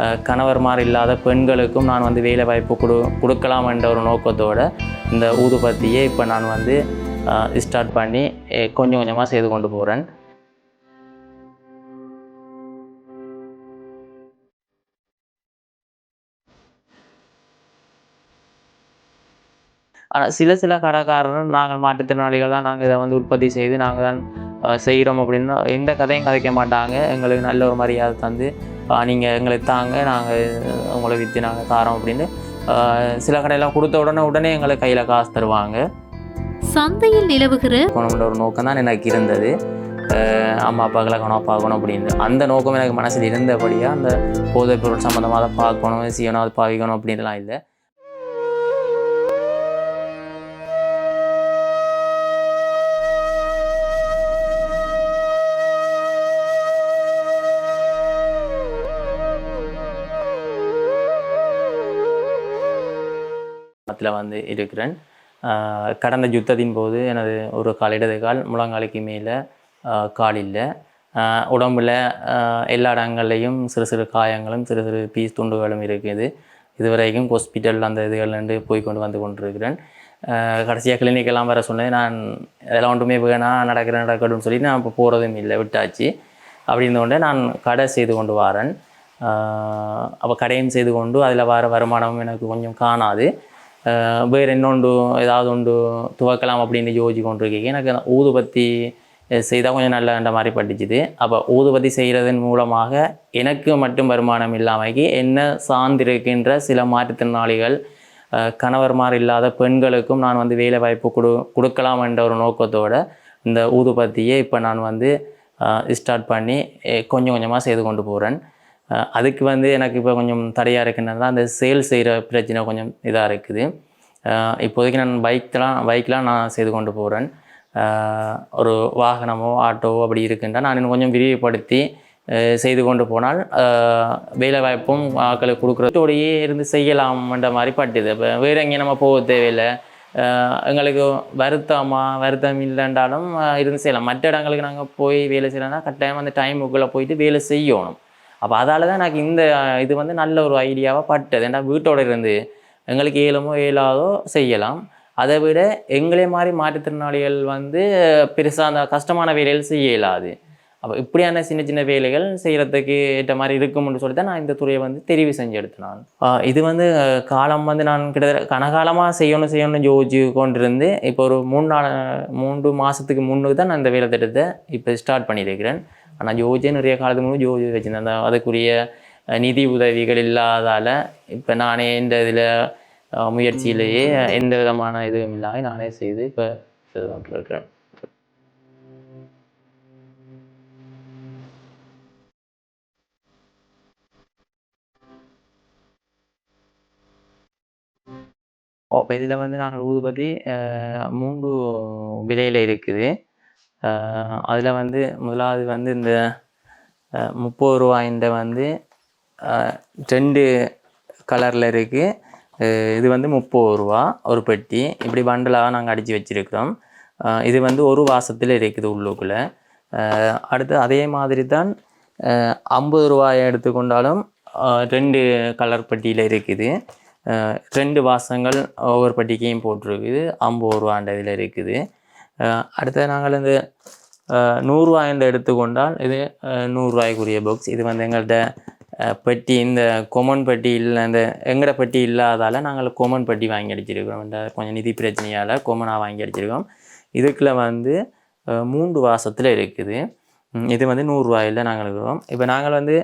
அஹ், கணவர்மார் இல்லாத பெண்களுக்கும் நான் வந்து வேலை வாய்ப்பு கொடு கொடுக்கலாம் என்ற ஒரு நோக்கத்தோட இந்த ஊதுபத்தியை இப்போ நான் வந்து ஸ்டார்ட் பண்ணி கொஞ்சம் கொஞ்சமாக செய்து கொண்டு போகிறேன் ஆனால் சில சில கடைக்காரர்கள் நாங்கள் மாற்றுத்திறனாளிகள் தான் நாங்கள் இதை வந்து உற்பத்தி செய்து நாங்கள் தான் செய்கிறோம் அப்படின்னா எந்த கதையும் கதைக்க மாட்டாங்க. எங்களுக்கு நல்ல ஒரு மரியாதை தந்து நீங்கள் எங்களுக்கு தாங்க நாங்கள் உங்களை விற்று நாங்கள் தாரோம் அப்படின்னு சில கடையெல்லாம் கொடுத்த உடனே உடனே எங்களுக்கு கையில் காசு தருவாங்க. சந்தையில் நிலவுகிற போகணுன்ற ஒரு நோக்கம் தான் எனக்கு இருந்தது. அம்மா அப்பாக்களை கவனம் பார்க்கணும் அப்படின்னு அந்த நோக்கம் எனக்கு மனசில் இருந்தபடியாக அந்த போதைப் பொருள் சம்மந்தமாக அதை பார்க்கணும் செய்யணும் அதை பாவிக்கணும் அப்படின்லாம் இல்லை. மத்தில் வந்து இருக்கிறேன். கடந்த யுத்தத்தின் போது எனது ஒரு கால் இடது கால் முழங்காலுக்கு மேலே கால் இல்லை. உடம்பில் எல்லா இடங்கள்லையும் சிறு சிறு காயங்களும் சிறு சிறு பீஸ் துண்டுகளும் இருக்குது. இதுவரைக்கும் ஹாஸ்பிட்டல் அந்த இதுகள்லேருந்து போய் கொண்டு வந்து கொண்டிருக்கிறேன். கடைசியாக கிளினிக்கெல்லாம் வர சொன்னது நான் இதெல்லாம் ஒன்றுமே வேணாம் நடக்கிற நடக்கணும்னு சொல்லி நான் இப்போ போகிறதும் இல்லை விட்டாச்சு. அப்படின்னு இருந்தோடனே நான் கடை செய்து கொண்டு வரேன். அப்போ கடையும் செய்து கொண்டு அதில் வர வருமானமும் எனக்கு கொஞ்சம் காணாது. ஆஹ் வேறு இன்னொன்று ஏதாவது ஒன்று துவக்கலாம் அப்படின்னு யோசிச்சு கொண்டிருக்கீங்க எனக்கு ஊதுபத்தி செய்தால் கொஞ்சம் நல்லன்ற மாதிரி பட்டுச்சுது. அப்போ ஊதுபத்தி செய்கிறதன் மூலமாக எனக்கு மட்டும் வருமானம் இல்லாமல் என்ன சார்ந்திருக்கின்ற சில மாற்றுத்திறனாளிகள் கணவர் கணவர்மார் இல்லாத பெண்களுக்கும் நான் வந்து வேலை வாய்ப்பு கொடு கொடுக்கலாம் என்ற ஒரு நோக்கத்தோடு இந்த ஊதுபத்தியை இப்போ நான் வந்து ஸ்டார்ட் பண்ணி கொஞ்சம் கொஞ்சமாக செய்து கொண்டு போகிறேன். அதுக்கு வந்து எனக்கு இப்போ கொஞ்சம் தடையாக இருக்குன்னா அந்த சேல் செய்கிற பிரச்சனை கொஞ்சம் இதாக இருக்குது. இப்போதைக்கு நான் பைக்கெலாம் பைக்கெலாம் நான் செய்து கொண்டு போகிறேன் ஒரு வாகனமோ ஆட்டோவோ அப்படி இருக்குன்றா நான் இன்னும் கொஞ்சம் விரிவுபடுத்தி செய்து கொண்டு போனால் வேலை வாய்ப்பும் ஆட்களுக்கு கொடுக்குறதோடையே இருந்து செய்யலாம்ன்ற மாதிரி பட்டுது. இப்போ வேறு எங்கேயும் நம்ம போக தேவையில்லை. எங்களுக்கு வருத்தமா வருத்தம் இல்லைன்றாலும் இருந்து செய்யலாம். மற்ற இடங்களுக்கு நாங்கள் போய் வேலை செய்யலாம்னா கட்டாயம் அந்த டைமுக்குள்ளே போயிட்டு வேலை செய்யணும். அப்போ அதால் தான் எனக்கு இந்த இது வந்து நல்ல ஒரு ஐடியாவாக பட்டது. ஏன்னா வீட்டோட இருந்து எங்களுக்கு இயலுமோ இயலாதோ செய்யலாம். அதை விட எங்களே மாதிரி மாற்றுத்திறனாளிகள் வந்து பெருசாக அந்த கஷ்டமான வேலைகள் செய்ய இயலாது அப்போ இப்படியான சின்ன சின்ன வேலைகள் செய்கிறதுக்கு ஏற்ற மாதிரி இருக்கும்னு சொல்லி தான் நான் இந்த துறையை வந்து தெரிவு செஞ்சு எடுத்தேன் இது வந்து காலம் வந்து நான் கிட்டத்தட்ட கனகாலமாக செய்யணும் செய்யணும்னு யோசிச்சு கொண்டிருந்து இப்போ ஒரு மூணு நாள் மூன்று மாதத்துக்கு முன்னுக்கு தான் நான் இந்த வேலை திட்டத்தை இப்போ ஸ்டார்ட் பண்ணியிருக்கிறேன். ஆனால் ஜோஜே நிறைய காலத்துக்கு முழு யோசிச்சு வச்சுருந்தேன் அந்த அதுக்குரிய நிதி உதவிகள் இல்லாதால் இப்போ நானே இந்த இதில் முயற்சியிலேயே எந்த விதமான இதுவும் இல்லாமல் நானே செய்து இப்போ இருக்கிறேன் இப்போ இதில் வந்து நாங்கள் ஊதுபதி அஹ், மூன்று விலையில் இருக்குது அதில் வந்து முதலாவது வந்து இந்த முப்பது முப்பது இந்த வந்து ரெண்டு கலரில் இருக்குது இது வந்து முப்பது ரூபா ஒரு பெட்டி. இப்படி பண்டலாக நாங்கள் அடித்து வச்சுருக்கிறோம். இது வந்து ஒரு வாசத்தில் இருக்குது உள்ளுக்குள்ளே. அடுத்து அதே மாதிரி தான் ஐம்பது ரூபாயை எடுத்துக்கொண்டாலும் ரெண்டு கலர் பெட்டியில் இருக்குது. ரெண்டு வாசங்கள் ஒவ்வொரு பட்டிக்கையும் போட்டிருக்குது. ஐம்பது ரூபான்ற இதில் இருக்குது. அடுத்து நாங்கள் இந்த நூறுரூவா என்று எடுத்துக்கொண்டால் இது நூறுரூவாய்க்குரிய பாக்ஸ் இது வந்து எங்கள்கிட்ட பெட்டி இந்த கொமன் பெட்டி இல்லை இந்த எங்கட பெட்டி இல்லாதால் நாங்கள் கொமன் பெட்டி வாங்கி அடிச்சிருக்கிறோம். இந்த கொஞ்சம் நிதி பிரச்சனையால் கொமனாக வாங்கி அடிச்சிருக்கோம் இதுக்குள்ள வந்து மூன்று வாசத்தில் இருக்குது. இது வந்து நூறுரூவாயில் நாங்கள் இருக்கிறோம். இப்போ நாங்கள் வந்து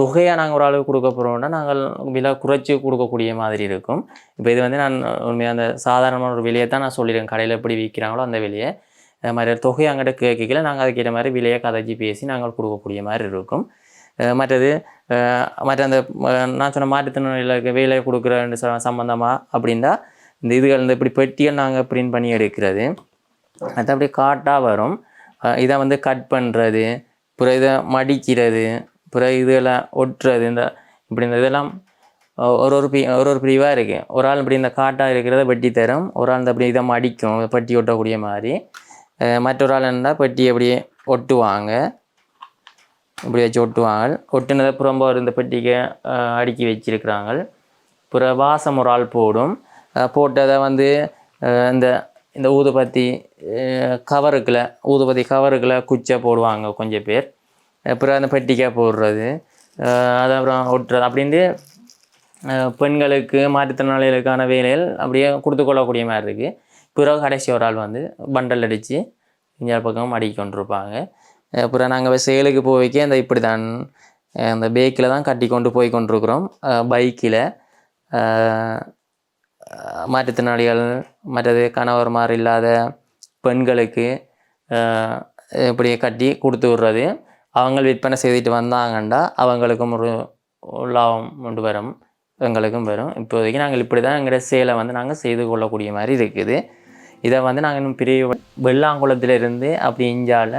தொகையாக நாங்கள் ஒரு அளவு கொடுக்க போகிறோம்னா நாங்கள் விலை குறைச்சி கொடுக்கக்கூடிய மாதிரி இருக்கும். இப்போ இது வந்து நான் உண்மையாக அந்த சாதாரணமான ஒரு விலையை தான் நான் சொல்லிடுறேன் கடையில் எப்படி விற்கிறாங்களோ அந்த விலையை. அது மாதிரி தொகை அங்கிட்ட கேட்கல. நாங்கள் அதுக்கேற்ற மாதிரி விலையை கதைச்சி பேசி நாங்கள் கொடுக்கக்கூடிய மாதிரி இருக்கும். மற்றது மற்ற அந்த நான் சொன்ன மாற்றுத்திறனாளிகளுக்கு வேலை கொடுக்குற சம்மந்தமாக அப்படின்னா இந்த இதுகள் இந்த இப்படி பெட்டிகள் நாங்கள் பிரிண்ட் பண்ணி எடுக்கிறது. அது காட்டாக வரும். இதை வந்து கட் பண்ணுறது அப்புறம் இதை மடிக்கிறது அப்புறம் இதெல்லாம் ஒட்டுறது இந்த இப்படி இந்த இதெல்லாம் ஒரு ஒரு பி ஒரு ஒரு பிரிவாக இருக்குது ஒரு ஆள் இப்படி இந்த காட்டாக இருக்கிறத வெட்டி தரும் ஒரு ஆள் இந்த அப்படி இதை மடிக்கும் பட்டி ஒட்டக்கூடிய மாதிரி. மற்றொரு ஆள் இருந்தால் பெட்டி அப்படியே ஒட்டுவாங்க. இப்படி வச்சு ஒட்டுவாங்க. ஒட்டுனதை புறம்ப இருந்த இந்த பெட்டிக்கு அடுக்கி வச்சிருக்கிறாங்க. பிற வாசம் ஒரு ஆள் போடும். போட்டதை வந்து இந்த இந்த ஊதுபத்தி கவருக்குள்ள ஊதுபத்தி கவருக்குள்ள குச்சை போடுவாங்க கொஞ்சம் பேர். அப்புறம் அந்த பெட்டிக்காக போடுறது. அது அப்புறம் ஒட்டுறது. அப்படின்ட்டு பெண்களுக்கு மாற்றுத்திறனாளிகளுக்கான வேலைகள் அப்படியே கொடுத்து கொள்ளக்கூடிய மாதிரி இருக்குது பிறகு கடைசி ஒரு ஆள் வந்து பண்டல் அடித்து இங்கே பக்கம் அடிக்க கொண்டிருப்பாங்க. அப்புறம் நாங்கள் செயலுக்கு போய்க்கு அந்த இப்படி தான் அந்த பேக்கில் தான் கட்டி கொண்டு போய் கொண்டிருக்கிறோம். பைக்கில் மாற்றுத்திறனாளிகள் மற்றது கணவர்மார் இல்லாத பெண்களுக்கு இப்படி கட்டி கொடுத்து விடுறது. அவங்க விற்பனை செய்துட்டு வந்தாங்கண்டா அவங்களுக்கும் ஒரு லாபம் கொண்டு வரும் எங்களுக்கும் வரும். இப்போதைக்கு நாங்கள் இப்படி தான் எங்களோட சேலை வந்து நாங்கள் செய்து கொள்ளக்கூடிய மாதிரி இருக்குது. இதை வந்து நாங்கள் இன்னும் பெரிய வெள்ளாங்குளத்திலிருந்து அப்படி இஞ்சால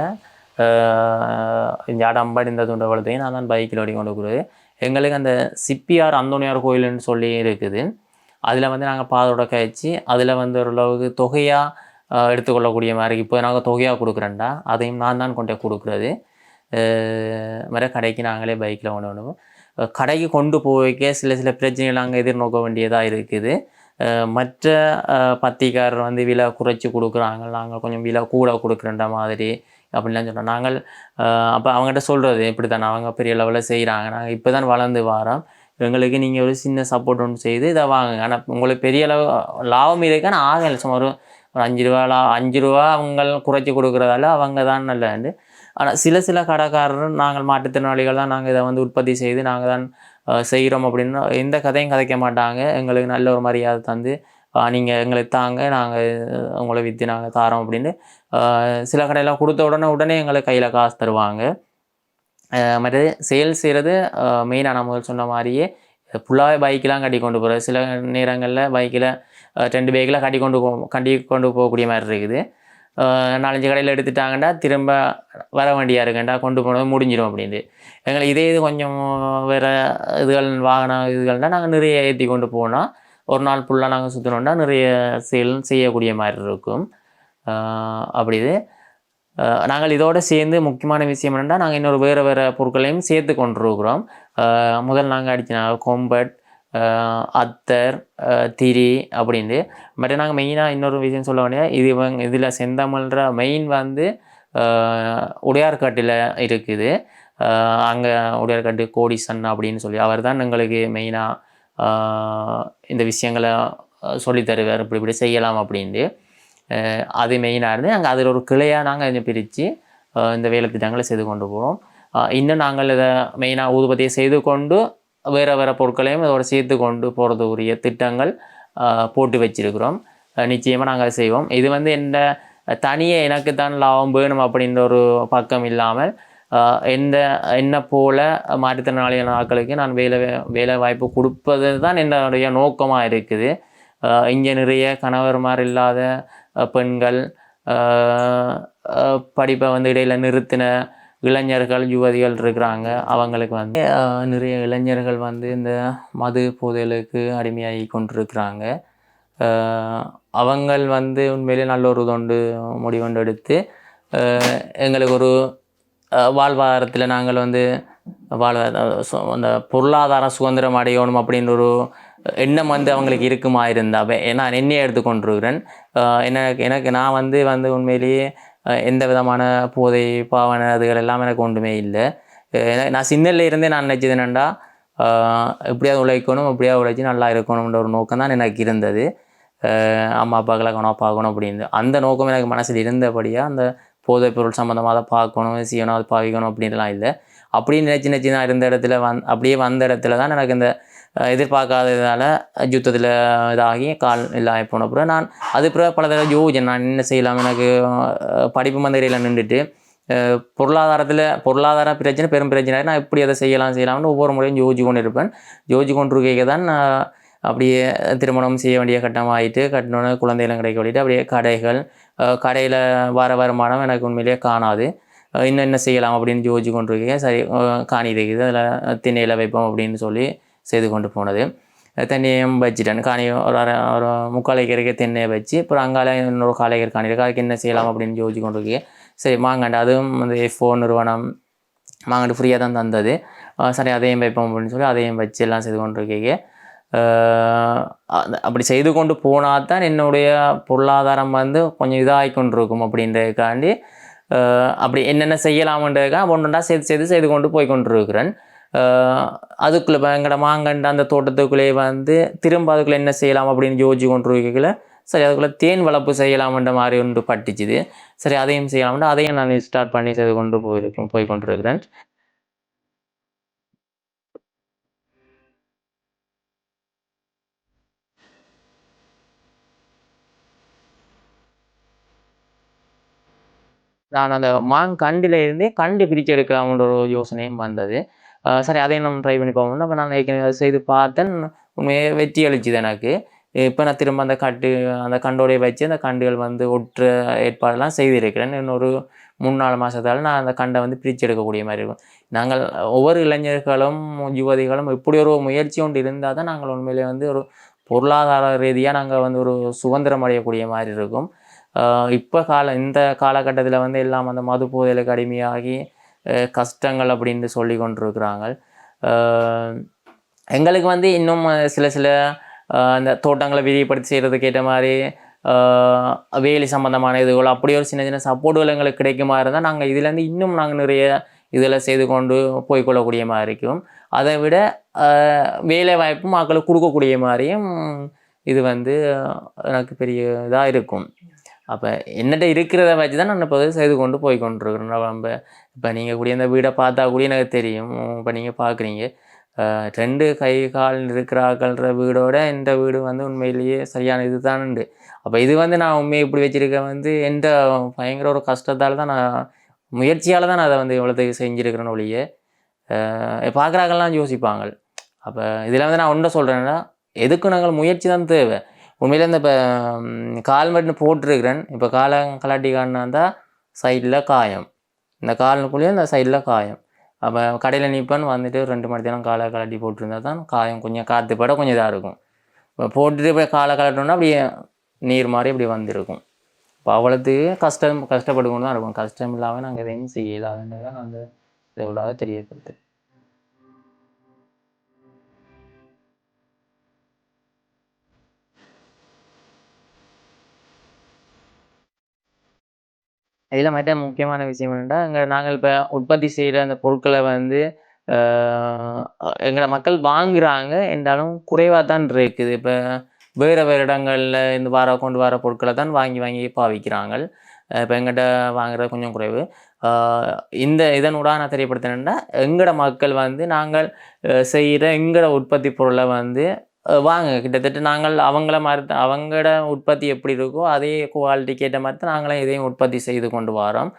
இஞ்சாட அம்பாடி இந்த துண்டவளத்தையும் நான் தான் பைக்கில் ஓடி கொண்டு போகிறது எங்களுக்கு அந்த சிப்பியார் அந்தோனியார் கோயில்னு சொல்லி இருக்குது. அதில் வந்து நாங்கள் பாதோட கழிச்சு அதில் வந்து ஓரளவுக்கு தொகையாக எடுத்துக்கொள்ளக்கூடிய மாதிரி இப்போ நாங்கள் தொகையாக கொடுக்குறேன்டா. அதையும் நான் தான் கொண்டு கொடுக்குறது. மாதிரி கடைக்கு நாங்களே பைக்கில் கொண்டு வருவோம் கடைக்கு கொண்டு போய்க்க சில சில பிரச்சனைகள் நாங்கள் எதிர்நோக்க வேண்டியதாக இருக்குது மற்ற பத்திக்காரர் வந்து விலை குறைச்சி கொடுக்குறாங்க நாங்கள் கொஞ்சம் விலை கூட கொடுக்குறன்ற மாதிரி அப்படின்லாம் சொன்னோம் நாங்கள் அப்போ அவங்ககிட்ட சொல்கிறது இப்படி தானே அவங்க பெரிய லெவலில் செய்கிறாங்க நாங்கள் இப்போ தான் வளர்ந்து வரோம் எங்களுக்கு நீங்கள் ஒரு சின்ன சப்போர்ட் ஒன்று செய்து இதை வாங்குங்க ஆனால் உங்களுக்கு பெரிய அளவு லாபம் இருக்கான்னு ஆகலை சும்மா ஒரு ஒரு அஞ்சு ரூபா லா அஞ்சு ரூபா அவங்க குறைச்சி கொடுக்குறதால அவங்க தான் நல்லது ஆனால் சில சில கடைக்காரர் நாங்கள் மாற்றுத்திறனாளிகள் தான் நாங்கள் இதை வந்து உற்பத்தி செய்து நாங்கள் தான் செய்கிறோம் அப்படின்னு எந்த கதையும் கதைக்க மாட்டாங்க. எங்களுக்கு நல்ல ஒரு மரியாதை தந்து நீங்கள் எங்களுக்கு தாங்க நாங்கள் உங்களை விற்று நாங்கள் தாரோம் அப்படின்னு சில கடையெல்லாம் கொடுத்த உடனே உடனே எங்களுக்கு கையில் காசு தருவாங்க. மற்றது சேல் செய்கிறது மெயினாக நான் முதல் சொன்ன மாதிரியே ஃபுல்லாகவே பைக்கெலாம் கட்டி கொண்டு போகிறது சில நேரங்களில் பைக்கில் ரெண்டு பைக்கில் கட்டி கொண்டு கட்டி கொண்டு போகக்கூடிய மாதிரி இருக்குது. நாலஞ்சு கடையில் எடுத்துட்டாங்கண்டா திரும்ப வர வேண்டியா இருக்குண்டா கொண்டு போனது முடிஞ்சிடும் அப்படின்ட்டு. எங்களுக்கு இதே இது கொஞ்சம் வேறு இதுகள் வாகன இதுகள்னால் நாங்கள் நிறைய ஏற்றி கொண்டு போனால் ஒரு நாள் ஃபுல்லாக நாங்கள் சுற்றினோம்னா நிறைய செயலும் செய்யக்கூடிய மாதிரி இருக்கும். அப்படி இது. நாங்கள் இதோடு சேர்ந்து முக்கியமான விஷயம் என்னென்னா நாங்கள் இன்னொரு வேறு வேறு பொருட்களையும் சேர்த்து கொண்டு இருக்கிறோம் முதல் நாங்கள் அடிச்சினா கொம்பட் அத்தர் திரி அப்படின்ட்டு. பட் நாங்கள் மெயினாக இன்னொரு விஷயம் சொல்ல வேண்டிய இது இவங்க இதில் செந்தமிழ்ற மெயின் வந்து உடையார்காட்டில் இருக்குது. அங்கே உடையார்காட்டு கோடிசன் அப்படின்னு சொல்லி அவர் தான் எங்களுக்கு மெயினாக இந்த விஷயங்களை சொல்லித்தருவார் இப்படி இப்படி செய்யலாம் அப்படின்ட்டு. அது மெயினாக இருந்து நாங்கள் அதில் ஒரு கிளையாக நாங்கள் இதை பிரித்து இந்த வேலை திட்டங்களை செய்து கொண்டு போகிறோம் இன்னும் நாங்கள் இதை மெயினாக ஊதுபத்தியை செய்து கொண்டு வேறு வேறு பொருட்களையும் இதோட சேர்த்து கொண்டு போகிறது உரிய திட்டங்கள் போட்டு வச்சிருக்கிறோம். நிச்சயமாக நாங்கள் செய்வோம். இது வந்து எந்த தனியே எனக்கு தான் லாபம் வேணும் அப்படின்ற ஒரு பக்கம் இல்லாமல் எந்த என்ன போல மாற்றுத்திறனாளிகள் ஆட்களுக்கு நான் வேலை வேலை வாய்ப்பு கொடுப்பது தான் என்னுடைய நோக்கமாக இருக்குது. இங்கே நிறைய கணவர்மார் இல்லாத பெண்கள் படிப்பை வந்து இடையில் நிறுத்தின இளைஞர்கள் யுவதிகள் இருக்கிறாங்க. அவங்களுக்கு வந்து நிறைய இளைஞர்கள் வந்து இந்த மது போதைகளுக்கு அடிமையாகி கொண்டிருக்கிறாங்க. அவங்கள் வந்து உண்மையிலே நல்ல ஒரு தொண்டு முடிவொண்டு எடுத்து எங்களுக்கு ஒரு வாழ்வாதாரத்தில் நாங்கள் வந்து வாழ்வாதார அந்த பொருளாதார சுதந்திரம் அடையணும் அப்படின்ற ஒரு எண்ணம் வந்து அவங்களுக்கு இருக்குமா இருந்தாவே நான் என்னையே எடுத்துக்கொண்டிருக்கிறேன். எனக்கு எனக்கு நான் வந்து வந்து உண்மையிலேயே எந்த விதமான போதை பாவனை அதுகள் எல்லாம் எனக்கு ஒன்றுமே இல்லை. நான் சின்னல இருந்தே நான் நினச்சது என்னென்னா எப்படியாவது உழைக்கணும் எப்படியாவது உழைச்சி நல்லா இருக்கணும்ன்ற ஒரு நோக்கம் தான் எனக்கு இருந்தது. அம்மா அப்பாக்களை கவனம் பார்க்கணும் அப்படின்னு. அந்த நோக்கம் எனக்கு மனசில் இருந்தபடியாக அந்த போதைப் பொருள் சம்மந்தமாக அதை பார்க்கணும் செய்யணும் அது பாவிக்கணும் அப்படின்லாம் இல்லை. அப்படின்னு நினச்சி நினச்சி நான் இருந்த இடத்துல வந் அப்படியே வந்த இடத்துல தான் எனக்கு இந்த எதிர்பார்க்காததால் யுத்தத்தில் இதாகி கால் இல்லாமல் போன அப்புறம் நான் அது பிற பல தடவை யோசிச்சேன். நான் என்ன செய்யலாம்? எனக்கு படிப்பு மந்திரியில் நின்றுட்டு பொருளாதாரத்தில் பொருளாதார பிரச்சனை பெரும் பிரச்சனை நான் எப்படி அதை செய்யலாம் செய்யலாம்னு ஒவ்வொரு முறையும் யோசிச்சு கொண்டு இருப்பேன் யோசிச்சு கொண்டிருக்க தான் நான் அப்படியே திருமணம் செய்ய வேண்டிய கட்டம் ஆகிட்டு கட்டினோன்னு குழந்தைகளும் கிடைக்க வேண்டிட்டு அப்படியே கடைகள் கடையில் வர வருமானம் எனக்கு உண்மையிலேயே காணாது. இன்னும் என்ன செய்யலாம் அப்படின்னு யோசிச்சு கொண்டிருக்கேன். சரி காணி இருக்குது அதில் திண்ணையில் வைப்போம் அப்படின்னு சொல்லி செய்து கொண்டு போனது. தண்ணியும் வச்சுட்டேன். காணி ஒரு அரை ஒரு முக்கால் ஏக்கருக்கு தென்னையை வச்சு அப்புறம் அங்கால இன்னொரு கால் ஏக்கர் காணி இருக்கு. அதுக்கு என்ன செய்யலாம் அப்படின்னு யோசிச்சு கொண்டிருக்கேன். சரி வாங்கண்டா அதுவும் அந்த ஃபோன் நிறுவனம் மாங்காண்டு ஃப்ரீயாக தான் தந்தது. சரி அதையும் வைப்போம் அப்படின்னு சொல்லி அதையும் வச்சு எல்லாம் செய்து கொண்டு இருக்கேன் அப்படி செய்து கொண்டு போனால் தான் என்னுடைய பொருளாதாரம் வந்து கொஞ்சம் இதாகி கொண்டிருக்கும் அப்படின்றதுக்காண்டி அப்படி என்னென்ன செய்யலாம்ன்றதுக்காக ஒன்றா சேர்த்து சேர்த்து செய்து கொண்டு போய் கொண்டிருக்கிறேன். அதுக்குள்ளே எங்கட மாங்கண்ட அந்த தோட்டத்துக்குள்ளேயே வந்து திரும்ப அதுக்குள்ளே என்ன செய்யலாம் அப்படின்னு யோசிச்சு கொண்டிருக்கல சரி அதுக்குள்ளே தேன் வளர்ப்பு செய்யலாம்ன்ற மாதிரி ஒன்று பட்டுச்சுது. சரி அதையும் செய்யலாம்னு அதையும் நான் ஸ்டார்ட் பண்ணி செய்து கொண்டு போயிருக்கேன் போய் கொண்டிருக்கிறேன் நான் அந்த மாங்கண்டில இருந்தே கண்டு பிரித்து எடுக்கலாம்ன்ற ஒரு யோசனையும் வந்தது. சரி அதையும் நம்ம ட்ரை பண்ணி போகணும் அப்போ நான் ஏற்கனவே அதை செய்து பார்த்தேன். உண்மையாக வெற்றி அளிச்சுது எனக்கு. இப்போ நான் திரும்ப அந்த கட்டு அந்த கண்டோடைய வச்சு அந்த கண்டுகள் வந்து ஒட்டுற ஏற்பாடெல்லாம் செய்திருக்கிறேன். இன்னொரு மூணு நாலு மாதத்தால் நான் அந்த கண்டை வந்து பிரித்து எடுக்கக்கூடிய மாதிரி இருக்கும். நாங்கள் ஒவ்வொரு இளைஞர்களும் யுவதிகளும் இப்படி ஒரு முயற்சி ஒன்று இருந்தால் தான் நாங்கள் உண்மையிலே வந்து ஒரு பொருளாதார ரீதியாக நாங்கள் வந்து ஒரு சுதந்திரம் அடையக்கூடிய மாதிரி இருக்கும். இப்போ கால இந்த காலகட்டத்தில் வந்து எல்லாம் அந்த மது போதைகளுக்கு அடிமையாகி கஷ்டங்கள் அப்படின்னு சொல்லி கொண்டிருக்கிறாங்க எங்களுக்கு வந்து இன்னும் சில சில அந்த தோட்டங்களை விரிவுபடுத்தி செய்கிறதுக்கு ஏற்ற மாதிரி வேலை வேலி சம்பந்தமான இதுகள் அப்படி ஒரு சின்ன சின்ன சப்போர்ட்டுகள் எங்களுக்கு கிடைக்குமா இருந்தால் நாங்கள் இதுலேருந்து இன்னும் நாங்கள் நிறைய இதில் செய்து கொண்டு போய்க்கொள்ளக்கூடிய மாதிரி இருக்கும். அதை விட வேலை வாய்ப்பும் மக்களுக்கு கொடுக்கக்கூடிய மாதிரியும் இது வந்து எனக்கு பெரிய இதாக இருக்கும். அப்போ என்னட்ட இருக்கிறத வச்சு தான் நான் இப்போ செய்து கொண்டு போய் கொண்டிருக்கிறேன் நம்ம இப்போ நீங்கள் கூடிய இந்த வீடை பார்த்தா கூட எனக்கு தெரியும். இப்போ நீங்கள் பார்க்குறீங்க. ரெண்டு கை கால் இருக்கிறாக்கள்ன்ற வீடோட இந்த வீடு வந்து உண்மையிலேயே சரியான இது தானுண்டு அப்போ இது வந்து நான் உண்மையை இப்படி வச்சுருக்கேன் வந்து எந்த பயங்கர ஒரு கஷ்டத்தால் தான் நான் முயற்சியால் தான் நான் அதை வந்து இவ்வளோத்துக்கு செஞ்சுருக்கிறேன் ஒழிய பார்க்குறாங்கலாம் யோசிப்பாங்க. அப்போ இதில் வந்து நான் ஒன்றை சொல்கிறேன்னா எதுக்கு நாங்கள் முயற்சி தான் தேவை? உண்மையில் இந்த இப்போ கால் மட்டும் போட்டிருக்கிறேன். இப்போ காலை கலாட்டி காட்டினா சைடில் காயம். இந்த காலுக்குள்ளேயே இந்த சைடில் காயம். அப்போ கடையில் நிற்பான்னு வந்துட்டு ரெண்டு மணி நேரம் காலை கலட்டி போட்டிருந்தா தான் காயம் கொஞ்சம் காற்று பட கொஞ்சம் இதாக இருக்கும். இப்போ போட்டுட்டு போய் காலை கலட்டோன்னா அப்படியே நீர் மாதிரி இப்படி வந்திருக்கும். இப்போ அவ்வளோத்துக்கு கஷ்டம் கஷ்டப்படுவோம் தான் இருக்கும். கஷ்டம் இல்லாமல் நாங்கள் எதையும் செய்யலாம் அந்த இதை விடாத இதில் மட்டும் முக்கியமான விஷயம் என்னென்னா இங்கே நாங்கள் இப்போ உற்பத்தி செய்கிற அந்த பொருட்களை வந்து எங்களை மக்கள் வாங்குகிறாங்க என்றாலும் குறைவாக தான் இருக்குது. இப்போ வேறு வேறு இடங்களில் இருந்து வர கொண்டு வர பொருட்களை தான் வாங்கி வாங்கி பாவிக்கிறாங்க இப்போ எங்கிட்ட வாங்குறது கொஞ்சம் குறைவு. இந்த இதன் நான் தெரியப்படுத்தினா எங்களோட மக்கள் வந்து நாங்கள் செய்கிற எங்களோட உற்பத்தி பொருளை வந்து வாங்க கிட்டத்தட்ட நாங்கள் அவங்கள மாதிரி தான் அவங்களோட உற்பத்தி எப்படி இருக்கோ அதே குவாலிட்டிக்கு ஏற்ற மாதிரி தான் நாங்களும் இதையும் உற்பத்தி செய்து கொண்டு வரோம்.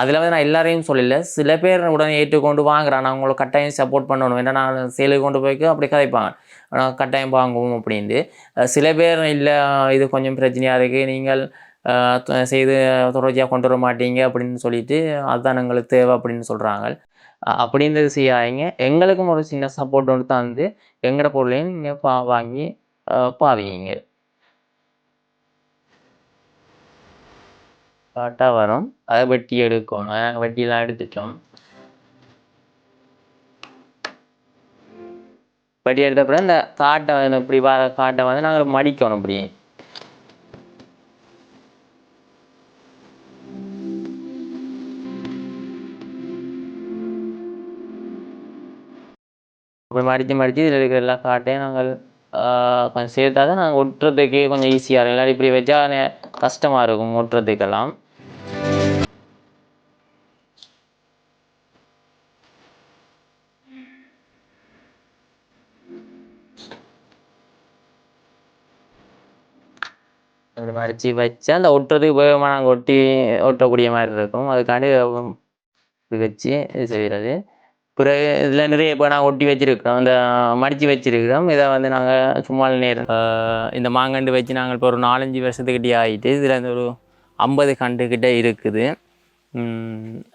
அதில் வந்து நான் எல்லாரையும் சொல்லல. சில பேர் உடனே ஏற்றுக்கொண்டு வாங்குறான் நான் அவங்கள கட்டாயம் சப்போர்ட் பண்ணணும். ஏன்னா நான் சேலுக்கு கொண்டு போய்க்கு அப்படி கதைப்பாங்க. ஆனால் கட்டாயம் வாங்குவோம் அப்படின்ட்டு. சில பேர் இல்லை இது கொஞ்சம் பிரச்சனையாக இருக்குது நீங்கள் செய்து தொடர்ச்சியாக கொண்டு வர மாட்டீங்க அப்படின்னு சொல்லிட்டு அதுதான் எங்களுக்கு தேவை அப்படின்னு சொல்கிறாங்க அப்படின்றது செய்யாதீங்க. எங்களுக்கும் ஒரு சின்ன சப்போர்ட் ஒன்று தந்து எங்களோட பொருளையும் நீங்கள் பா வாங்கி அஹ் பாவிங்க வரும். அதை வெட்டி எடுக்கணும். நாங்கள் வெட்டிலாம் எடுத்துட்டோம். வெட்டி எடுத்த பிறகு இந்த காட்டை இப்படி வர காட்டை வந்து நாங்கள் மடிக்கணும் இப்படி. இப்போ மடித்து மடித்து இதில் இருக்கிற எல்லா காட்டையும் நாங்கள் கொஞ்சம் சேர்த்தா தான் நாங்கள் ஒட்டுறதுக்கு கொஞ்சம் ஈஸியாக இருக்கும். இல்லாட்டி இப்படி வச்சா நே- கஷ்டமா இருக்கும் ஒட்டுறதுக்கெல்லாம் இப்படி மடித்து வச்சா அந்த ஒட்டுறதுக்கு உபயோகமாக நாங்கள் ஒட்டி ஒட்டக்கூடிய மாதிரி இருக்கும். அதுக்காண்டி இப்படி வச்சு இது செய்கிறது பிறகு இதில் நிறைய இப்போ நான் ஒட்டி வச்சுருக்கிறோம். இந்த மடித்து வச்சிருக்கிறோம். இதை வந்து நாங்கள் சும்மா நேரம் இந்த மாங்கண்டு வச்சு நாங்கள் இப்போ ஒரு நாலஞ்சு வருஷத்துக்கிட்டே ஆகிட்டு இதில் இந்த ஒரு ஐம்பது கண்டு கிட்டே இருக்குது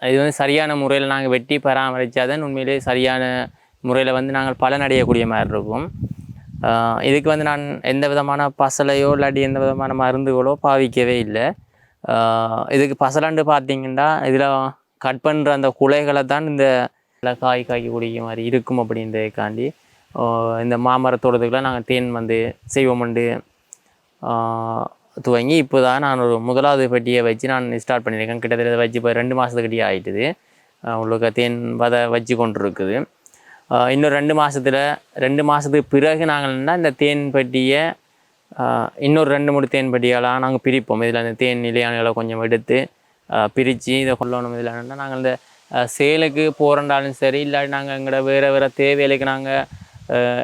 இது வந்து சரியான முறையில் நாங்கள் வெட்டி பராமரித்தாதான் உண்மையிலேயே சரியான முறையில் வந்து நாங்கள் பலன் அடையக்கூடிய மாதிரி இருக்கும். இதுக்கு வந்து நான் எந்த விதமான பசலையோ இல்லாட்டி எந்த விதமான மருந்துகளோ பாவிக்கவே இல்லை. இதுக்கு பசலண்டு பார்த்தீங்கன்னா இதில் கட் பண்ணுற அந்த குலைகளை தான் இந்த நல்லா காய் காய்க்கக்கூடிய மாதிரி இருக்கும் அப்படின்றதுக்காண்டி இந்த மாமரத்தோட்டத்துக்குலாம் நாங்கள் தேன் வந்து செய்வோம்ண்டு ஆஹ் துவங்கி இப்போ தான் நான் ஒரு முதலாவது பெட்டியை வச்சு நான் ஸ்டார்ட் பண்ணியிருக்கேன். கிட்டத்தட்ட வச்சு இப்போ ரெண்டு மாதத்துக்கிட்டே ஆகிட்டுது உங்களுக்கு தேன் வதை வச்சு கொண்டிருக்குது. இன்னும் ரெண்டு மாதத்தில் ரெண்டு மாதத்துக்கு பிறகு நாங்கள் என்ன இந்த தேன் பெட்டியை இன்னொரு ரெண்டு மூணு தேன் பெட்டியெல்லாம் நாங்கள் பிரிப்போம். இதில் அந்த தேன் நிலையான கொஞ்சம் எடுத்து பிரித்து இதை கொள்ளணும் இதில் என்னென்னா நாங்கள் இந்த சேலுக்கு போகிறண்டாலும் சரி இல்லாட்டி நாங்கள் எங்களோட வேறு வேறு தேவைகளுக்கு நாங்கள்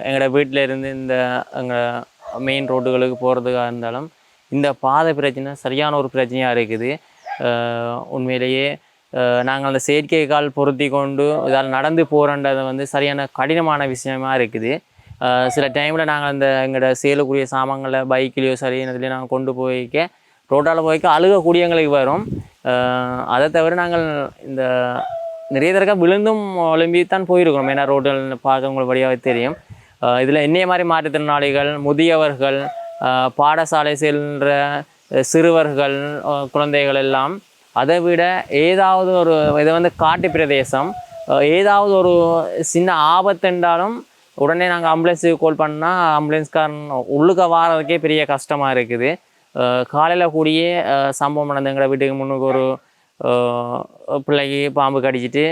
எங்களோட வீட்டில் இருந்து இந்த எங்கள் மெயின் ரோட்டுகளுக்கு போகிறதுக்காக இருந்தாலும் இந்த பாதை பிரச்சனை சரியான ஒரு பிரச்சனையாக இருக்குது. உண்மையிலேயே நாங்கள் அந்த செயற்கை கால் பொருத்தி கொண்டு இதால் நடந்து போகிறன்றது வந்து சரியான கடினமான விஷயமா இருக்குது. சில டைமில் நாங்கள் அந்த எங்களோட சேலுக்குரிய சாமான்களை பைக்லேயோ சரி இதுலேயும் நாங்கள் கொண்டு போய்க்க ரோட்டால் போய்க்க அழுகக்கூடியங்களுக்கு வரும். அதை தவிர நாங்கள் இந்த நிறைய தடவை விழுந்தும் ஒலிம்பி தான் போயிருக்கணும் ஏன்னா ரோட்டில் பார்க்க உங்களுக்கு வழியாக தெரியும். இதில் என்னைய மாதிரி மாற்றுத்திறனாளிகள் முதியவர்கள் பாடசாலை செல்கிற சிறுவர்கள் குழந்தைகள் எல்லாம் அதை விட ஏதாவது ஒரு இது வந்து காட்டு பிரதேசம் ஏதாவது ஒரு சின்ன ஆபத்துண்டாலும் உடனே நாங்கள் ஆம்புலன்ஸுக்கு கால் பண்ணால் ஆம்புலன்ஸ்காரன் உள்ளுக்க வாரதுக்கே பெரிய கஷ்டமாக இருக்குது. காலையில் கூடியே சம்பவம் நடந்து எங்களை வீட்டுக்கு முன்னுக்கு ஒரு பிள்ளைக்கு பாம்பு கடிச்சிட்டு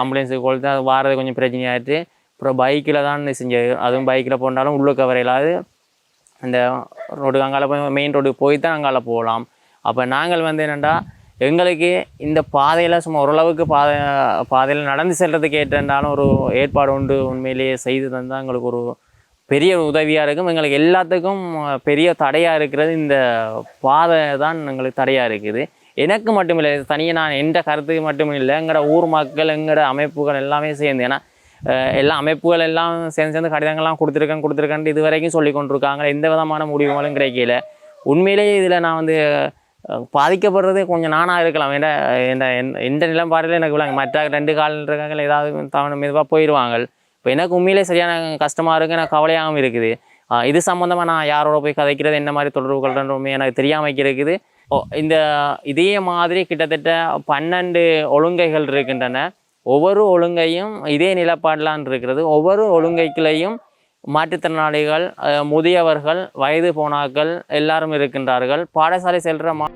ஆம்புலன்ஸுக்கு கொடுத்து அது வாரது கொஞ்சம் பிரச்சனையாகிட்டு அப்புறம் பைக்கில் தான் செஞ்சது. அதுவும் பைக்கில் போனாலும் உள்ளுக்க வரையிலாது அந்த ரோடு அங்கால போய் மெயின் ரோடுக்கு போய் தான் அங்கால போகலாம். அப்போ நாங்கள் வந்து என்னென்னா எங்களுக்கு இந்த பாதையில் சும்மா ஓரளவுக்கு பாதை பாதையில் நடந்து செல்றதுக்கு ஏற்றாலும் ஒரு ஏற்பாடு உண்டு. உண்மையிலேயே செய்து தந்தால் எங்களுக்கு ஒரு பெரிய உதவியாக இருக்கும். எங்களுக்கு எல்லாத்துக்கும் பெரிய தடையாக இருக்கிறது இந்த பாதை தான் எங்களுக்கு தடையாக இருக்குது. எனக்கு மட்டும் இல்லை தனியாக நான் எந்த கருத்துக்கு மட்டும் இல்லை எங்களோட ஊர் மக்கள் எங்களோட அமைப்புகள் எல்லாமே சேர்ந்து ஏன்னா எல்லா அமைப்புகள் எல்லாம் சேர்ந்து சேர்ந்து கடிதங்கள்லாம் கொடுத்துருக்கேன் கொடுத்துருக்கேன் இது வரைக்கும் சொல்லி கொண்டிருக்காங்க. எந்த விதமான முடிவுகளும் கிடைக்கல. உண்மையிலேயே இதில் நான் வந்து பாதிக்கப்படுறது கொஞ்சம் நானாக இருக்கலாம். ஏன்னா என்ன என்- எந்த நிலம்பாறையில் எனக்கு விளங்க மற்ற ரெண்டு கால் இருக்காங்க ஏதாவது தவணை மெதுவாக போயிடுவாங்க இப்போ எனக்கு உண்மையிலே சரியான கஷ்டமாக இருக்குது எனக்கு கவலையாகவும் இருக்குது. இது சம்மந்தமாக நான் யாரோட போய் கதைக்கிறது என்ன மாதிரி தொடர்பு கொள்கிறோமே எனக்கு தெரியாமல் இருக்குது. இந்த இதே மாதிரி கிட்டத்தட்ட பன்னெண்டு ஒழுங்கைகள் இருக்கின்றன. ஒவ்வொரு ஒழுங்கையும் இதே நிலப்பாடலான் இருக்கிறது. ஒவ்வொரு ஒழுங்கைக்குள்ளேயும் மாற்றுத்திறனாளிகள் முதியவர்கள் வயது போனாக்கள் எல்லாரும் இருக்கின்றார்கள். பாடசாலை செல்கிற மா